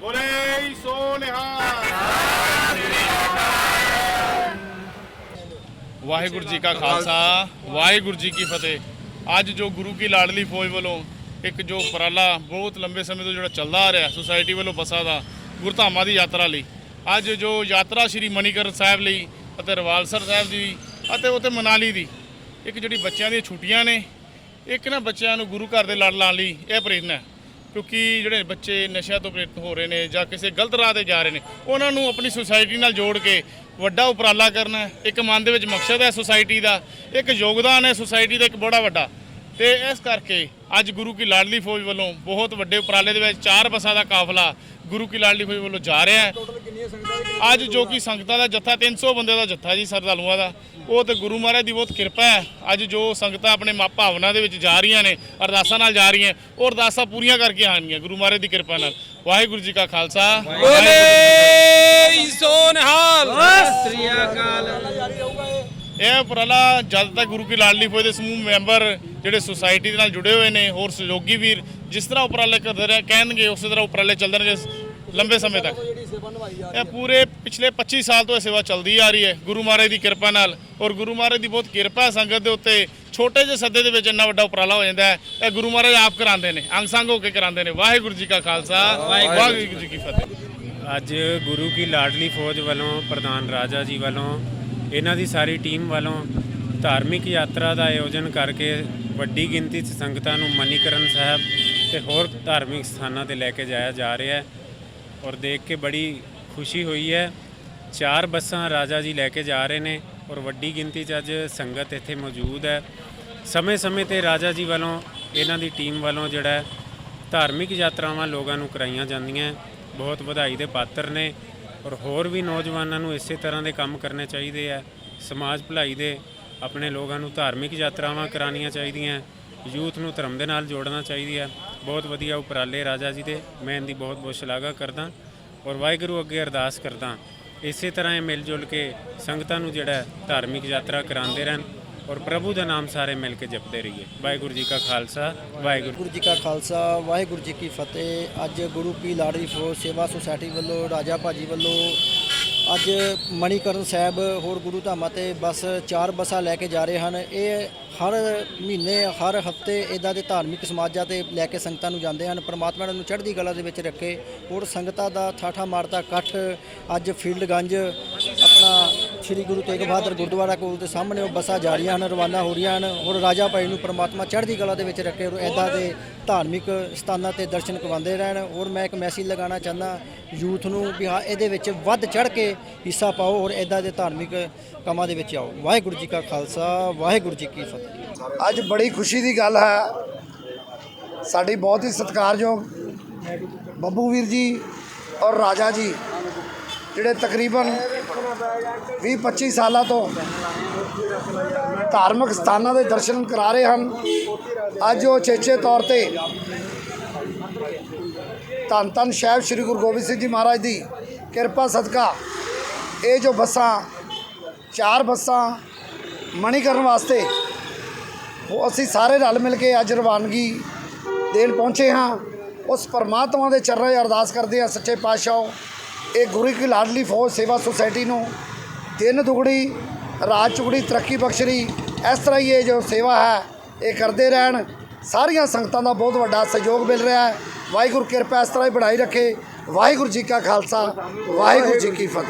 ਬੋਲੇ ਸੋ ਨਿਹਾਲ ਵਾਹਿਗੁਰੂ ਜੀ ਕਾ ਖਾਲਸਾ, ਵਾਹਿਗੁਰੂ ਜੀ ਕੀ ਫਤਿਹ। ਅੱਜ ਜੋ ਗੁਰੂ ਕੀ ਲਾਡਲੀ ਫੌਜ ਵੱਲੋਂ ਇੱਕ ਜੋ ਉਪਰਾਲਾ ਬਹੁਤ ਲੰਬੇ ਸਮੇਂ ਤੋਂ ਜਿਹੜਾ ਚੱਲਦਾ ਆ ਰਿਹਾ ਸੁਸਾਇਟੀ ਵੱਲੋਂ ਬੱਸਾਂ ਦਾ, ਗੁਰਧਾਮਾਂ ਦੀ ਯਾਤਰਾ ਲਈ। ਅੱਜ ਜੋ ਯਾਤਰਾ ਸ਼੍ਰੀ ਮਨੀਕਰਨ ਸਾਹਿਬ ਲਈ ਅਤੇ ਰਵਾਲਸਰ ਸਾਹਿਬ ਦੀ ਅਤੇ ਉਤੇ ਮਨਾਲੀ ਦੀ, ਇੱਕ ਜਿਹੜੀ ਬੱਚਿਆਂ ਦੀਆਂ ਛੁੱਟੀਆਂ ਨੇ, ਇੱਕ ਨਾ ਬੱਚਿਆਂ ਨੂੰ ਗੁਰੂ ਘਰ ਦੇ ਲੜ ਲਾਉਣ ਲਈ ਇਹ ਪ੍ਰੇਰਨਾ ਹੈ। ਕਿਉਂਕਿ ਜਿਹੜੇ ਬੱਚੇ ਨਸ਼ਿਆਂ ਤੋਂ ਪ੍ਰੇਰਿਤ ਹੋ ਰਹੇ ਨੇ ਜਾਂ ਕਿਸੇ ਗਲਤ ਰਾਹ ਤੇ ਜਾ ਰਹੇ ਨੇ, ਉਹਨਾਂ ਨੂੰ ਆਪਣੀ ਸੁਸਾਇਟੀ ਨਾਲ ਜੋੜ ਕੇ ਵੱਡਾ ਉਪਰਾਲਾ ਕਰਨਾ ਇੱਕ ਮਨ ਦੇ ਵਿੱਚ ਮਕਸਦ ਹੈ ਸੁਸਾਇਟੀ ਦਾ, ਇੱਕ ਯੋਗਦਾਨ ਹੈ ਸੁਸਾਇਟੀ ਦਾ, ਇੱਕ ਬੜਾ ਵੱਡਾ। ਤੇ ਇਸ ਕਰਕੇ ਅੱਜ ਗੁਰੂ ਕੀ ਲਾਡਲੀ ਫੌਜ ਵੱਲੋਂ ਬਹੁਤ ਵੱਡੇ ਉਪਰਾਲੇ ਦੇ ਵਿੱਚ ਚਾਰ ਬੱਸਾਂ ਦਾ ਕਾਫਲਾ ਗੁਰੂ ਕੀ ਲਾਡਲੀ ਫੌਜ ਵੱਲੋਂ ਜਾ ਰਿਹਾ ਹੈ। ਅੱਜ ਜੋ ਕਿ ਸੰਗਤਾਂ ਦਾ ਜੱਥਾ 300 ਬੰਦੇ ਦਾ ਜੱਥਾ ਜੀ ਸਰਦਾਲੂਆਂ ਦਾ ਉਹ ਤੇ ਗੁਰੂ ਮਹਾਰਾਜ ਦੀ ਬਹੁਤ ਕਿਰਪਾ ਹੈ। ਅੱਜ ਜੋ ਸੰਗਤਾਂ ਆਪਣੇ ਮਾ ਭਾਵਨਾ ਦੇ ਵਿੱਚ ਜਾ ਰਹੀਆਂ ਨੇ ਅਰਦਾਸਾਂ ਨਾਲ ਜਾ ਰਹੀਆਂ ਉਹ ਅਰਦਾਸਾਂ ਪੂਰੀਆਂ ਕਰਕੇ ਆਉਣਗੀਆਂ ਗੁਰੂ ਮਹਾਰਾਜ ਦੀ ਕਿਰਪਾ ਨਾਲ। ਵਾਹਿਗੁਰੂ ਜੀ ਕਾ ਖਾਲਸਾ ਵਾਹਿਗੁਰੂ ਜੀ ਕੀ ਫਤਿਹ। ਬੋਲੇ ਸੋ ਨਿਹਾਲ। ਸ੍ਰੀ ਅਕਾਲ। ਇਹ ਉਪਰਾਲਾ ਜਦ ਤੱਕ ਗੁਰੂ ਕੀ ਲਾਡਲੀ ਫੌਜ ਦੇ ਸਮੂਹ ਮੈਂਬਰ ਜਿਹੜੇ ਸੁਸਾਇਟੀ ਦੇ ਨਾਲ ਜੁੜੇ ਹੋਏ ਨੇ ਹੋਰ ਸਹਿਯੋਗੀ ਵੀਰ ਜਿਸ ਤਰ੍ਹਾਂ ਉਪਰਾਲੇ ਕਰਦੇ ਰਹੇ ਕਹਿਣਗੇ ਉਸੇ ਤਰ੍ਹਾਂ ਉਪਰਾਲੇ ਚੱਲਦੇ ਰਹਿਣਗੇ ਲੰਬੇ ਸਮੇਂ ਤੱਕ। ਇਹ ਪੂਰੇ ਪਿਛਲੇ 25 ਸਾਲ ਤੋਂ ਇਹ ਸੇਵਾ ਚੱਲਦੀ ਆ ਰਹੀ ਹੈ। ਗੁਰੂ ਮਹਾਰਾਜ ਦੀ ਕਿਰਪਾ ਨਾਲ ਔਰ ਗੁਰੂ ਮਹਾਰਾਜ ਦੀ ਬਹੁਤ ਕਿਰਪਾ ਹੈ ਸੰਗਤ ਦੇ ਉੱਤੇ। ਛੋਟੇ ਜਿਹੇ ਸੱਦੇ ਦੇ ਵਿੱਚ ਇੰਨਾ ਵੱਡਾ ਉਪਰਾਲਾ ਹੋ ਜਾਂਦਾ ਹੈ। ਇਹ ਗੁਰੂ ਮਹਾਰਾਜ ਆਪ ਕਰਾਉਂਦੇ ਨੇ ਅੰਗ ਸੰਗ ਹੋ ਕੇ ਕਰਾਉਂਦੇ ਨੇ। ਵਾਹਿਗੁਰੂ ਜੀ ਕਾ ਖਾਲਸਾ ਵਾਹਿਗੁਰੂ ਜੀ ਕੀ ਫਤਿਹ। ਅੱਜ ਗੁਰੂ ਕੀ ਲਾਡਲੀ ਫੌਜ ਵੱਲੋਂ ਪ੍ਰਧਾਨ ਰਾਜਾ ਜੀ ਵੱਲੋਂ ਇਹਨਾਂ ਦੀ ਸਾਰੀ ਟੀਮ ਵੱਲੋਂ ਧਾਰਮਿਕ ਯਾਤਰਾ ਦਾ ਆਯੋਜਨ ਕਰਕੇ ਵੱਡੀ ਗਿਣਤੀ 'ਚ ਸੰਗਤਾਂ ਨੂੰ ਮਨੀਕਰਨ ਸਾਹਿਬ ਤੇ ਹੋਰ ਧਾਰਮਿਕ ਸਥਾਨਾਂ ਤੇ ਲੈ ਕੇ ਜਾਇਆ ਜਾ ਰਿਹਾ ਹੈ ਔਰ ਦੇਖ ਕੇ ਬੜੀ ਖੁਸ਼ੀ ਹੋਈ ਹੈ। ਚਾਰ ਬੱਸਾਂ ਰਾਜਾ ਜੀ ਲੈ ਕੇ ਜਾ ਰਹੇ ਨੇ ਔਰ ਵੱਡੀ ਗਿਣਤੀ 'ਚ ਅੱਜ ਸੰਗਤ ਇੱਥੇ ਮੌਜੂਦ ਹੈ। ਸਮੇਂ-ਸਮੇਂ ਤੇ ਰਾਜਾ ਜੀ ਵੱਲੋਂ ਇਹਨਾਂ ਦੀ ਟੀਮ ਵੱਲੋਂ ਜਿਹੜਾ ਧਾਰਮਿਕ ਯਾਤਰਾਵਾਂ ਲੋਕਾਂ ਨੂੰ ਕਰਾਈਆਂ ਜਾਂਦੀਆਂ ਬਹੁਤ ਵਧਾਈ ਦੇ ਪਾਤਰ ਨੇ ਔਰ ਹੋਰ ਵੀ ਨੌਜਵਾਨਾਂ ਨੂੰ ਇਸੇ ਤਰ੍ਹਾਂ ਦੇ ਕੰਮ ਕਰਨੇ ਚਾਹੀਦੇ ਆ, ਸਮਾਜ ਭਲਾਈ ਦੇ ਆਪਣੇ ਲੋਕਾਂ ਨੂੰ ਧਾਰਮਿਕ ਯਾਤਰਾਵਾਂ ਕਰਾਉਣੀਆਂ ਚਾਹੀਦੀਆਂ, ਯੂਥ ਨੂੰ ਧਰਮ ਦੇ ਨਾਲ ਜੋੜਨਾ ਚਾਹੀਦੀ ਹੈ ਬਹੁਤ ਵਧੀਆ ਉਪਰਾਲੇ ਰਾਜਾ ਜੀ ਦੇ, ਮੈਂ ਇਹਦੀ ਬਹੁਤ ਬਹੁਤ ਸ਼ਲਾਘਾ ਕਰਦਾ ਔਰ ਵਾਹਿਗੁਰੂ ਅੱਗੇ ਅਰਦਾਸ ਕਰਦਾ। ਇਸੇ ਤਰ੍ਹਾਂ ਇਹ ਮਿਲ ਜੁਲ ਕੇ ਸੰਗਤਾਂ ਨੂੰ ਜਿਹੜਾ ਧਾਰਮਿਕ ਯਾਤਰਾ ਕਰਾਉਂਦੇ ਰਹਿਣ। ਔਰ ਪ੍ਰਭੂ ਦਾ ਨਾਮ ਸਾਰੇ ਮਿਲ ਕੇ ਜਪਦੇ ਰਹੀਏ। ਵਾਹਿਗੁਰੂ ਜੀ ਕਾ ਖਾਲਸਾ, ਵਾਹਿਗੁਰੂ ਗੁਰੂ ਜੀ ਕਾ ਖਾਲਸਾ, ਵਾਹਿਗੁਰੂ ਜੀ ਕੀ ਫਤਿਹ। ਅੱਜ ਗੁਰੂ ਪੀ ਲਾਡਲੀ ਫੌਜ ਸੇਵਾ ਸੁਸਾਇਟੀ ਵੱਲੋਂ, ਰਾਜਾ ਭਾਜੀ ਵੱਲੋਂ ਅੱਜ ਮਣੀਕਰਨ ਸਾਹਿਬ ਹੋਰ ਗੁਰੂ ਧਾਮਾਂ ਤੇ ਬੱਸ, ਚਾਰ ਬੱਸਾਂ ਲੈ ਕੇ ਜਾ ਰਹੇ ਹਨ। ਇਹ ਹਰ ਮਹੀਨੇ, ਹਰ ਹਫ਼ਤੇ ਇਦਾਂ ਦੇ ਧਾਰਮਿਕ ਸਮਾਜਾਂ ਤੇ ਲੈ ਕੇ ਸੰਗਤਾਂ ਨੂੰ ਜਾਂਦੇ ਹਨ। ਪ੍ਰਮਾਤਮਾ ਇਹਨਾਂ ਨੂੰ ਚੜ੍ਹਦੀ ਕਲਾ ਦੇ ਵਿੱਚ ਰੱਖੇ। ਹੋਰ ਸੰਗਤਾਂ ਦਾ ਠਾਠਾ ਮਾਰਤਾ ਇਕੱਠ। ਅੱਜ ਫੀਲਡ ਗੰਜ ਆਪਣਾ ਸ੍ਰੀ ਗੁਰੂ ਤੇਗ ਬਹਾਦਰ ਗੁਰਦੁਆਰਾ ਕੋਲ ਦੇ ਸਾਹਮਣੇ ਉਹ ਬੱਸਾਂ ਜਾ ਰਹੀਆਂ ਹਨ, ਰਵਾਨਾ ਹੋ ਰਹੀਆਂ ਹਨ। ਔਰ ਰਾਜਾ ਭਾਈ ਨੂੰ ਪ੍ਰਮਾਤਮਾ ਚੜ੍ਹਦੀ ਕਲਾ ਦੇ ਵਿੱਚ ਰੱਖੇ ਔਰ ਇਦਾਂ ਦੇ ਧਾਰਮਿਕ ਸਥਾਨਾਂ ਤੇ ਦਰਸ਼ਨ ਕਰਵਾਉਂਦੇ ਰਹਿਣ। ਔਰ ਮੈਂ ਇੱਕ ਮੈਸੇਜ ਲਗਾਉਣਾ ਚਾਹੁੰਦਾ, ਯੂਥ ਨੂੰ ਵੀ ਹਾਂ, ਇਹਦੇ ਵਿੱਚ ਵੱਧ ਚੜ੍ਹ ਕੇ ਹਿੱਸਾ ਪਾਓ ਔਰ ਇਦਾਂ ਦੇ ਧਾਰਮਿਕ ਕੰਮਾਂ ਦੇ ਵਿੱਚ ਆਓ। ਵਾਹਿਗੁਰੂ ਜੀ ਕਾ ਖਾਲਸਾ, ਵਾਹਿਗੁਰੂ ਜੀ ਕੀ ਫਤਿਹ। ਅੱਜ ਬੜੀ ਖੁਸ਼ੀ ਦੀ ਗੱਲ ਹੈ। ਸਾਡੀ ਬਹੁਤ ਹੀ ਸਤਿਕਾਰਯੋਗ ਬੱਬੂ ਵੀਰ ਜੀ ਔਰ ਰਾਜਾ ਜੀ ਜਿਹੜੇ ਤਕਰੀਬਨ 20-25 ਸਾਲਾਂ ਤੋਂ ਧਾਰਮਿਕ ਸਥਾਨਾਂ ਦੇ ਦਰਸ਼ਨ ਕਰਾ ਰਹੇ ਹਨ। ਅੱਜ ਉਹ ਚੇਚੇ ਤੌਰ ਤੇ ਧੰਨ ਧੰਨ ਸਾਹਿਬ ਸ੍ਰੀ ਗੁਰੂ ਗੋਬਿੰਦ ਸਿੰਘ ਜੀ ਮਹਾਰਾਜ ਦੀ ਕਿਰਪਾ ਸਦਕਾ ਇਹ ਜੋ ਬੱਸਾਂ, ਚਾਰ ਬੱਸਾਂ ਮਣੀ ਕਰਨ ਵਾਸਤੇ ਉਹ ਅਸੀਂ ਸਾਰੇ ਰਲ ਮਿਲ ਕੇ ਅੱਜ ਰਵਾਨਗੀ ਦੇਣ ਪਹੁੰਚੇ ਹਾਂ। ਉਸ ਪਰਮਾਤਮਾ ਦੇ ਚਰਨਾਂ 'ਚ ਅਰਦਾਸ ਕਰਦੇ ਹਾਂ, ਸੱਚੇ ਪਾਤਸ਼ਾਹ ਇਹ ਗੁਰੂ ਕੀ ਲਾਡਲੀ ਫੌਜ ਸੇਵਾ ਸੁਸਾਇਟੀ ਨੂੰ ਦਿਨ ਦੁਗੜੀ ਰਾਜ ਚੁਗੜੀ ਤਰੱਕੀ ਬਖਸ਼ਰੀ ਇਸ ਤਰ੍ਹਾਂ ਹੀ ਇਹ ਜੋ ਸੇਵਾ ਹੈ, ਇਹ ਕਰਦੇ ਰਹਿਣ। ਸਾਰੀਆਂ ਸੰਗਤਾਂ ਦਾ ਬਹੁਤ ਵੱਡਾ ਸਹਿਯੋਗ ਮਿਲ ਰਿਹਾ ਹੈ। ਵਾਹਿਗੁਰੂ ਕਿਰਪਾ ਇਸ ਤਰ੍ਹਾਂ ਹੀ ਬਣਾਈ ਰੱਖੇ। ਵਾਹਿਗੁਰੂ ਜੀ ਕਾ ਖਾਲਸਾ, ਵਾਹਿਗੁਰੂ ਜੀ ਕੀ ਫਤਿਹ।